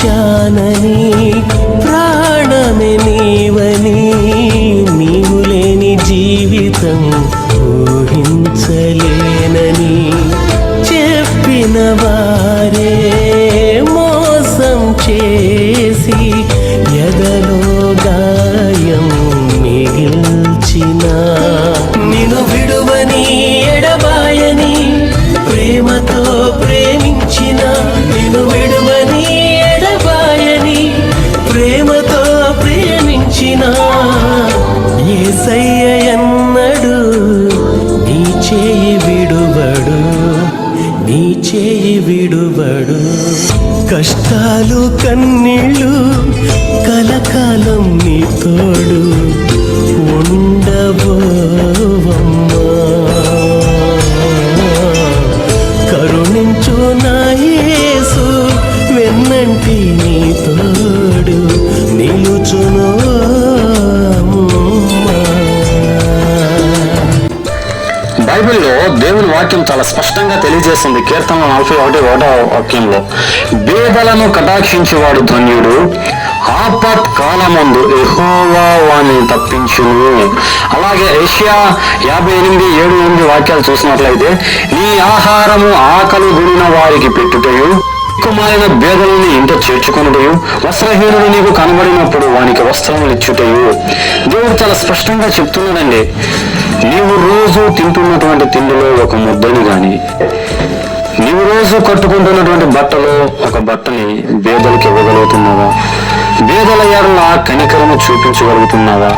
ప్రేమించానని ప్రాణమే నీవని నీవు లేని జీవితం ఊహించలేనని చెప్పిన వారే మోసం చేసి ఎదలో గాయం మిగిల్చినా. చేయి విడువడు నీ చేయి విడువడు. కష్టాలు కన్నీళ్ళు కలకాలం నీ తోడు ఉండ బైబిల్లో దేవుని వాక్యం చాలా స్పష్టంగా తెలియజేస్తుంది. కీర్తన నలభై ఒకటి ఒకటో వాక్యంలో బేదలను కటాక్షించేవాడు ధన్యుడు ఆపత్ కాలమందు ఎహోవా వాణ్ణి తప్పించును. అలాగే ఏషియా యాభై ఎనిమిది ఏడు ఎనిమిది వాక్యాలు చూసినట్లయితే నీ ఆహారము ఆకలి గుడిన వారికి పెట్టుటయు కుమారిన భేదలని ఇంట చేర్చుకొనుటయు వస్త్రహీనుడు నీకు కనబడినప్పుడు వానికి వస్త్రములు ఇచ్చుటయు. దేవుడు చాలా స్పష్టంగా చెప్తున్నాడండి. నీవు రోజు తింటున్నటువంటి తిండిలో ఒక ముద్దని గాని నీవు రోజు కట్టుకుంటున్నటువంటి బట్టలో ఒక బట్టని బేదలకు ఇవ్వగలుగుతున్నావా? బేదల ఎడల కనికరము చూపించగలుగుతున్నావా?